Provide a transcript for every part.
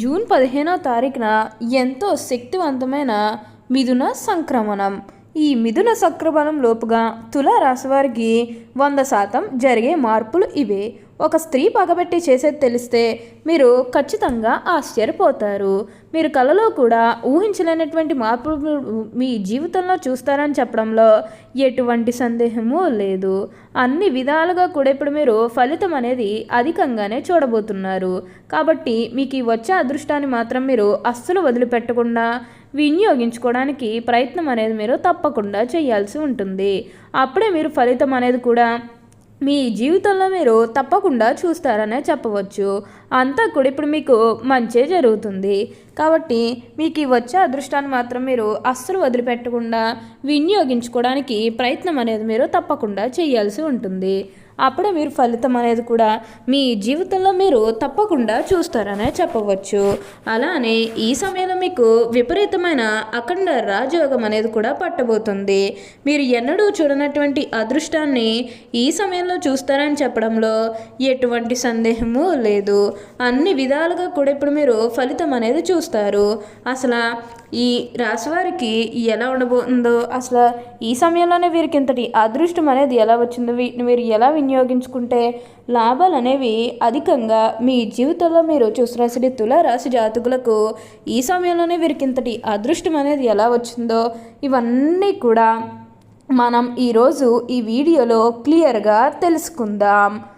June పదిహేనో తారీఖున ఎంతో శక్తివంతమైన మిథున సంక్రమణం. ఈ మిథున సంక్రమణం లోపుగా తుల రాశివారికి వంద శాతం జరిగే మార్పులు ఇవే. ఒక స్త్రీ పగబెట్టి చేసేది తెలిస్తే మీరు ఖచ్చితంగా ఆశ్చర్యపోతారు. మీరు కలలో కూడా ఊహించలేనటువంటి మార్పులు మీ జీవితంలో చూస్తారని చెప్పడంలో ఎటువంటి సందేహము లేదు. అన్ని విధాలుగా కూడా ఇప్పుడు మీరు ఫలితం అనేది అధికంగానే చూడబోతున్నారు. కాబట్టి మీకు ఈ వచ్చే అదృష్టాన్ని మాత్రం మీరు అస్సలు వదిలిపెట్టకుండా వినియోగించుకోవడానికి ప్రయత్నం అనేది మీరు తప్పకుండా చేయాల్సి ఉంటుంది. అప్పుడే మీరు ఫలితం అనేది కూడా మీ జీవితంలో మీరు తప్పకుండా చూస్తారనే చెప్పవచ్చు. అంతా కూడా ఇప్పుడు మీకు మంచే జరుగుతుంది. కాబట్టి మీకు ఈ వచ్చే అదృష్టాన్ని మాత్రం మీరు అస్సలు వదిలిపెట్టకుండా వినియోగించుకోవడానికి ప్రయత్నం అనేది మీరు తప్పకుండా చేయాల్సి ఉంటుంది. అప్పుడే మీరు ఫలితం అనేది కూడా మీ జీవితంలో మీరు తప్పకుండా చూస్తారనే చెప్పవచ్చు. అలానే ఈ సమయంలో మీకు విపరీతమైన అఖండ రాజయోగం అనేది కూడా పట్టబోతుంది. మీరు ఎన్నడూ చూడనటువంటి అదృష్టాన్ని ఈ సమయంలో చూస్తారని చెప్పడంలో ఎటువంటి సందేహము లేదు. అన్ని విధాలుగా కూడా ఇప్పుడు మీరు ఫలితం అనేది చూస్తారు. అసలు ఈ రాశివారికి ఎలా ఉండబోతుందో అసలు ఈ సమయంలోనే వీరికి ఇంతటి అదృష్టం అనేది ఎలా వచ్చిందో వీటిని మీరు ఎలా వినియోగించుకుంటే లాభాలు అనేవి అధికంగా మీ జీవితంలో మీరు చూసిన తుల రాశి జాతకులకు ఈ సమయంలోనే వీరికి ఇంతటి అదృష్టం అనేది ఎలా వచ్చిందో ఇవన్నీ కూడా మనం ఈరోజు ఈ వీడియోలో క్లియర్గా తెలుసుకుందాం.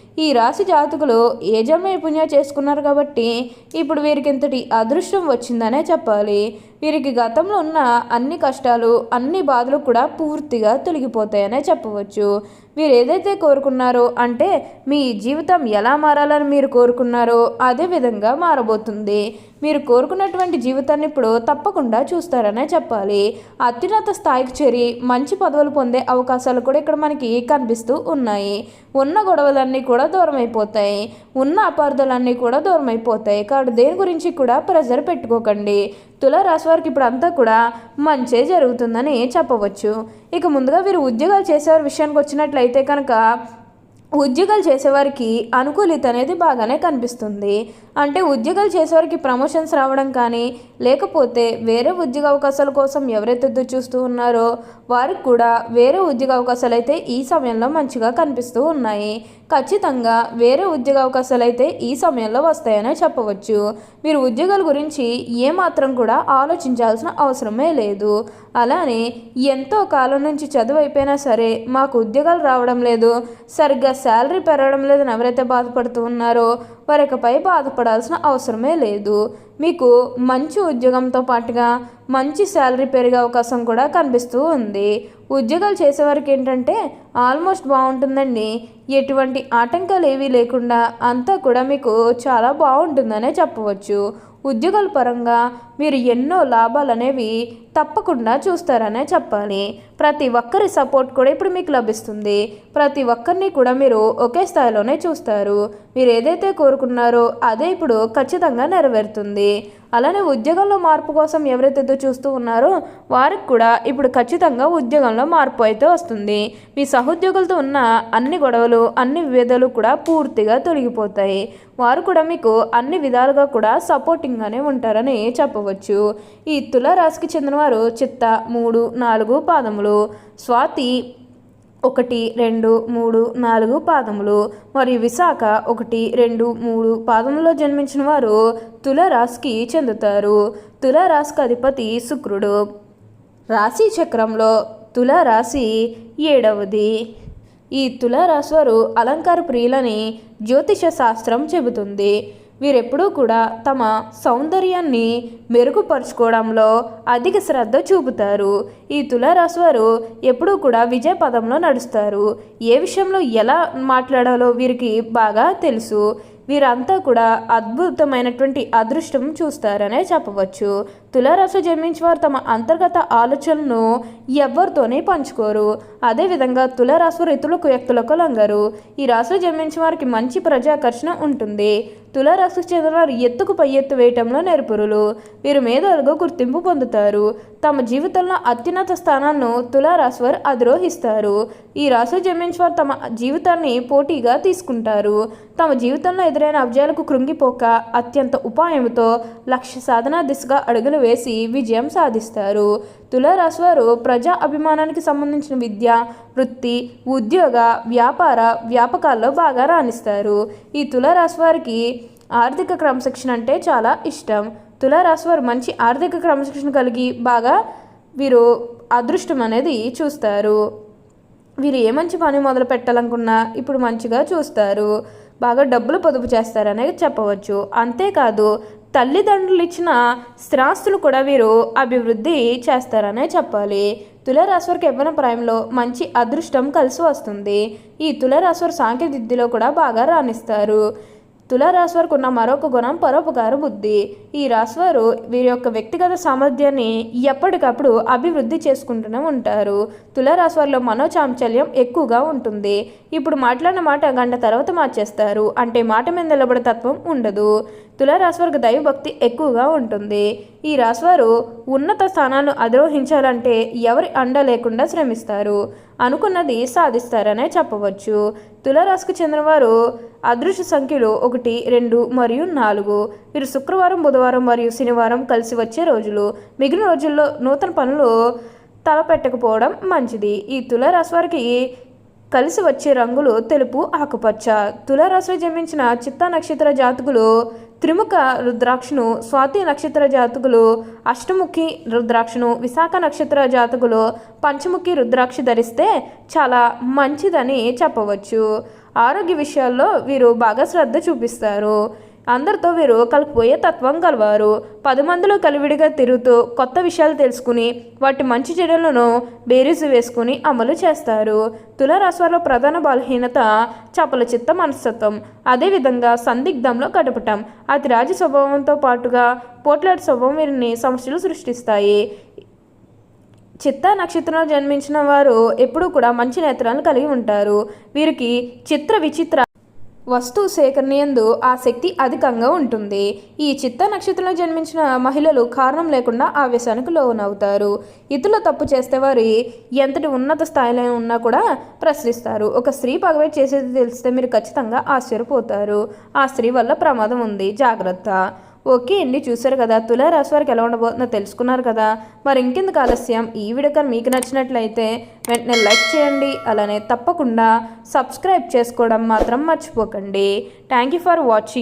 ఈ రాశి జాతకులు ఏ పుణ్యం చేసుకున్నారు కాబట్టి ఇప్పుడు వీరికి ఇంతటి అదృష్టం వచ్చిందనే చెప్పాలి. వీరికి గతంలో ఉన్న అన్ని కష్టాలు అన్ని బాధలు కూడా పూర్తిగా తొలగిపోతాయనే చెప్పవచ్చు. మీరు ఏదైతే కోరుకున్నారో అంటే మీ జీవితం ఎలా మారాలని మీరు కోరుకున్నారో అదే విధంగా మారబోతుంది. మీరు కోరుకున్నటువంటి జీవితాన్ని ఇప్పుడు తప్పకుండా చూస్తారనే చెప్పాలి. అత్యున్నత స్థాయికి చేరి మంచి పదవులు పొందే అవకాశాలు కూడా ఇక్కడ మనకి కనిపిస్తూ ఉన్నాయి. ఉన్న గొడవలన్నీ కూడా దూరం అయిపోతాయి ఉన్న అపార్థాలన్నీ కూడా దూరం అయిపోతాయి కాబట్టి దేని గురించి కూడా ప్రెజర్ పెట్టుకోకండి. తులారాశి వారికి ఇప్పుడు అంతా కూడా మంచే జరుగుతుందని చెప్పవచ్చు. ఇక ముందుగా వీరు ఉద్యోగాలు చేసేవారి విషయానికి వచ్చినట్లయితే కనుక ఉద్యోగాలు చేసేవారికి అనుకూలిత అనేది బాగానే కనిపిస్తుంది. అంటే ఉద్యోగాలు చేసేవారికి ప్రమోషన్స్ రావడం కానీ లేకపోతే వేరే ఉద్యోగ అవకాశాల కోసం ఎవరైతే ఎదురు చూస్తూ ఉన్నారో వారికి కూడా వేరే ఉద్యోగ అవకాశాలు అయితే ఈ సమయంలో మంచిగా కనిపిస్తూ ఉన్నాయి. ఖచ్చితంగా వేరే ఉద్యోగ అవకాశాలు అయితే ఈ సమయంలో వస్తాయనే చెప్పవచ్చు. మీరు ఉద్యోగాల గురించి ఏమాత్రం కూడా ఆలోచించాల్సిన అవసరమే లేదు. అలానే ఎంతో కాలం నుంచి చదువు అయిపోయినా సరే మాకు ఉద్యోగాలు రావడం లేదు. సరిగ్గా శాలరీ పెరగడం లేదని ఎవరైతే బాధపడుతూ ఉన్నారో వారికపై బాధపడాల్సిన అవసరమే లేదు. మీకు మంచి ఉద్యోగంతో పాటుగా మంచి శాలరీ పెరిగే అవకాశం కూడా కనిపిస్తూ ఉంది. ఉద్యోగాలు చేసేవారికి ఏంటంటే ఆల్మోస్ట్ బాగుంటుందండి. ఎటువంటి ఆటంకాలు ఏవీ లేకుండా అంతా కూడా మీకు చాలా బాగుంటుందనే చెప్పవచ్చు. ఉద్యోగాల పరంగా మీరు ఎన్నో లాభాలు అనేవి తప్పకుండా చూస్తారనే చెప్పాలి. ప్రతి ఒక్కరి సపోర్ట్ కూడా ఇప్పుడు మీకు లభిస్తుంది. ప్రతి ఒక్కరిని కూడా మీరు ఒకే స్థాయిలోనే చూస్తారు. మీరు ఏదైతే కోరుకున్నారో అదే ఇప్పుడు ఖచ్చితంగా నెరవేరుతుంది. అలానే ఉద్యోగంలో మార్పు కోసం ఎవరైతే చూస్తూ ఉన్నారో వారికి కూడా ఇప్పుడు ఖచ్చితంగా ఉద్యోగంలో మార్పు అయితే వస్తుంది. మీ సహోద్యోగులతో ఉన్న అన్ని గొడవలు అన్ని విభేదాలు కూడా పూర్తిగా తొలగిపోతాయి. వారు కూడా మీకు అన్ని విధాలుగా కూడా సపోర్టింగ్గానే ఉంటారని చెప్పవచ్చు. ఈ తులారాశికి చెందినవారు చిత్త మూడు నాలుగు పాదములు స్వాతి ఒకటి రెండు మూడు నాలుగు పాదములు మరియు విశాఖ ఒకటి రెండు మూడు పాదములో జన్మించిన వారు తులరాశికి చెందుతారు. తులరాశికి అధిపతి శుక్రుడు. రాశి చక్రంలో తులరాశి ఏడవది. ఈ తులరాశి వారు అలంకార ప్రియులని జ్యోతిష శాస్త్రం చెబుతుంది. వీరెప్పుడూ కూడా తమ సౌందర్యాన్ని మెరుగుపరుచుకోవడంలో అధిక శ్రద్ధ చూపుతారు. ఈ తులారాశి వారు ఎప్పుడూ కూడా విజయ పదంలో నడుస్తారు. ఏ విషయంలో ఎలా మాట్లాడాలో వీరికి బాగా తెలుసు. వీరంతా కూడా అద్భుతమైనటువంటి అదృష్టం చూస్తారనే చెప్పవచ్చు. తులారాశి జన్మించిన వారు తమ అంతర్గత ఆలోచనలను ఎవరితోనే పంచుకోరు. అదేవిధంగా తులారాశి వారు ఇతరులకు వ్యక్తులకు లంగరు. ఈ రాశిలో జన్మించిన వారికి మంచి ప్రజాకర్షణ ఉంటుంది. తులారాశికి చెందిన ఎత్తుకు పై ఎత్తు వేయటంలో నేర్పురులు. వీరు మేధాలుగా గుర్తింపు పొందుతారు. తమ జీవితంలో అత్యున్నత స్థానాలను తులారాశి వారు అధిరోహిస్తారు. ఈ రాశిలో జన్మించిన వారు తమ జీవితాన్ని పోటీగా తీసుకుంటారు. తమ జీవితంలో ఎదురైన అబ్జాలకు కృంగిపోక అత్యంత ఉపాయంతో లక్ష్య సాధన దిశగా అడుగులు వేసి విజయం సాధిస్తారు. తులారాశి వారు ప్రజా అభిమానానికి సంబంధించిన విద్య వృత్తి ఉద్యోగ వ్యాపార వ్యాపకాల్లో బాగా రాణిస్తారు. ఈ తులారాశి వారికి ఆర్థిక క్రమశిక్షణ అంటే చాలా ఇష్టం. తులారాశి వారు మంచి ఆర్థిక క్రమశిక్షణ కలిగి బాగా వీరు అదృష్టం అనేది చూస్తారు. వీరు ఏ మంచి పని మొదలు పెట్టాలనుకున్నా ఇప్పుడు మంచిగా చూస్తారు. బాగా డబ్బులు పొదుపు చేస్తారనే చెప్పవచ్చు. అంతేకాదు తల్లిదండ్రులు ఇచ్చిన స్థిరాస్తులు కూడా వీరు అభివృద్ధి చేస్తారనే చెప్పాలి. తులారాశి వారికి యవ్వన ప్రాయంలో మంచి అదృష్టం కలిసి వస్తుంది. ఈ తులారాశి వారు సాంకేతిక విద్యలో కూడా బాగా రాణిస్తారు. తులారాశి ఉన్న మరొక గుణం పరోపకార బుద్ధి. ఈ రాశి వారు వీరి యొక్క వ్యక్తిగత సామర్థ్యాన్ని ఎప్పటికప్పుడు అభివృద్ధి చేసుకుంటూనే ఉంటారు. తులారాశివారిలో మనోచాంచల్యం ఎక్కువగా ఉంటుంది. ఇప్పుడు మాట్లాడిన మాట గంట తర్వాత మార్చేస్తారు. అంటే మాట మీద నిలబడే తత్వం ఉండదు. తులారాశివారికి దైవభక్తి ఎక్కువగా ఉంటుంది. ఈ రాశివారు ఉన్నత స్థానాలను అధిరోహించాలంటే ఎవరి అండ లేకుండా శ్రమిస్తారు. అనుకున్నది సాధిస్తారనే చెప్పవచ్చు. తులారాశికి చెందినవారు అదృశ్య సంఖ్యలు ఒకటి రెండు మరియు నాలుగు. వీరు శుక్రవారం బుధవారం మరియు శనివారం కలిసి వచ్చే రోజులు. మిగిలిన రోజుల్లో నూతన పనులు తలపెట్టకపోవడం మంచిది. ఈ తులారాశి వారికి కలిసి వచ్చే రంగులు తెలుపు ఆకుపచ్చ. తులారాశిలో జన్మించిన చిత్తా నక్షత్ర జాతకులు త్రిముఖ రుద్రాక్షను స్వాతి నక్షత్ర జాతకులు అష్టముఖి రుద్రాక్షను విశాఖ నక్షత్ర జాతకులు పంచముఖి రుద్రాక్ష ధరిస్తే చాలా మంచిదని చెప్పవచ్చు. ఆరోగ్య విషయాల్లో వీరు బాగా శ్రద్ధ చూపిస్తారు. అందరితో వీరు కలిపిపోయే తత్వం కలవారు పది మందిలో కలివిడిగా తిరుగుతూ కొత్త విషయాలు తెలుసుకుని వాటి మంచి చెడులను బేరీజు వేసుకుని అమలు చేస్తారు. తులారాశివారిలో ప్రధాన బలహీనత చపల చిత్త మనస్తత్వం. అదేవిధంగా సందిగ్ధంలో గడపటం అతి రాజ స్వభావంతో పాటుగా పోట్లాడి స్వభావం వీరిని సమస్యలు సృష్టిస్తాయి. చిత్త నక్షత్రంలో జన్మించిన వారు ఎప్పుడూ కూడా మంచి నేత్రాలను కలిగి ఉంటారు. వీరికి చిత్ర విచిత్ర వస్తువు సేకరణయందు ఆసక్తి అధికంగా ఉంటుంది. ఈ చిత్త నక్షత్రంలో జన్మించిన మహిళలు కారణం లేకుండా ఆవేశానికి లోనవుతారు. ఇతరులు తప్పు చేస్తే వారి ఎంతటి ఉన్నత స్థాయిలో ఉన్నా కూడా ప్రశ్నిస్తారు. ఒక స్త్రీ పగవేట్ చేసేది తెలిస్తే మీరు ఖచ్చితంగా ఆశ్చర్యపోతారు. ఆ స్త్రీ వల్ల ప్రమాదం ఉంది. జాగ్రత్త. ఓకే అండి చూసారు కదా తులారాశి వారికి ఎలా ఉండబోతుందో తెలుసుకున్నారు కదా. మరి ఇంకెందుకు ఆలస్యం? ఈ వీడియో కానీ మీకు నచ్చినట్లయితే వెంటనే లైక్ చేయండి అలానే తప్పకుండా సబ్స్క్రైబ్ చేసుకోవడం మాత్రం మర్చిపోకండి. Thank you for watching